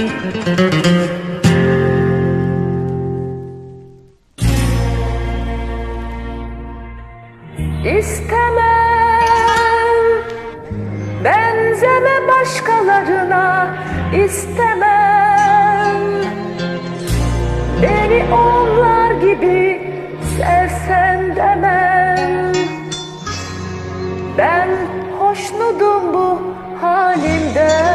İstemem. Benzeme başkalarına istemem. Beni onlar gibi sevsen demem. Ben hoşnudum bu halimden.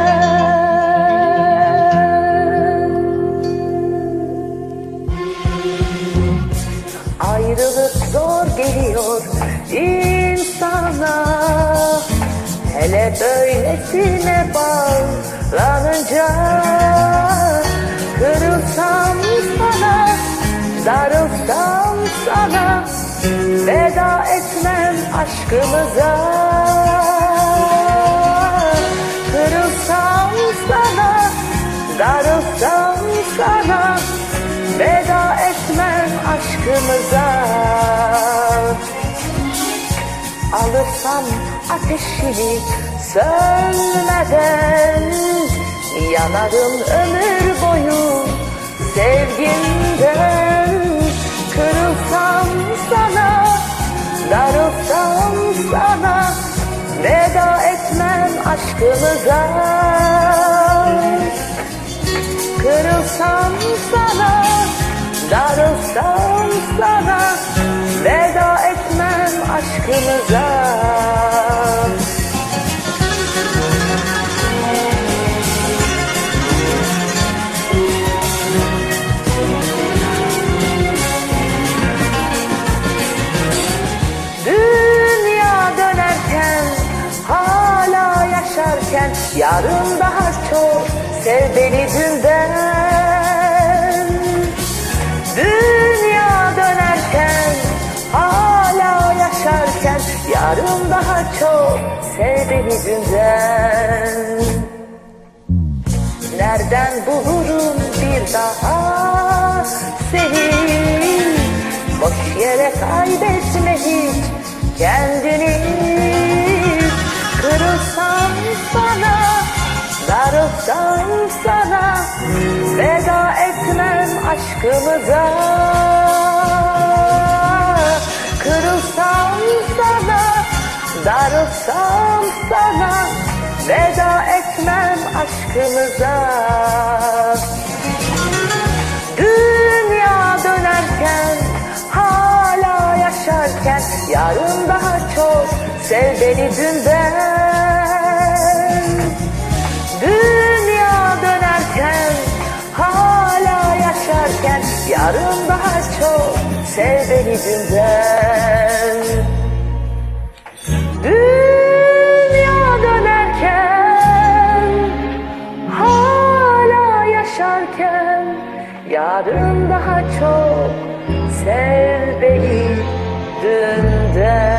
Ayrılık zor geliyor insana. Hele böylesine bağlanınca Kırılsam sana, darılsam sana. Veda etmem aşkımıza aşkımıza Alırsam ateşini sönmeden Yanarım ömür boyu sevgimden. Kırılsam sana, darılsam sana Veda etmem aşkımıza Yarın daha çok sev beni dünden. Dünya dönerken, hala yaşarken Yarın daha çok sev beni dünden. Nereden bulurum bir daha seni? Boş yere kaybetme hiç kendini. Kırılsam sana, darılsam sana Veda etmem aşkımıza. Kırılsam sana, darılsam sana Veda etmem aşkımıza. Dünya dönerken hala yaşarken Yarın daha çok sev beni dünden sev beni dünden Dünya dönerken hala yaşarken yarın daha çok sev beni dünden.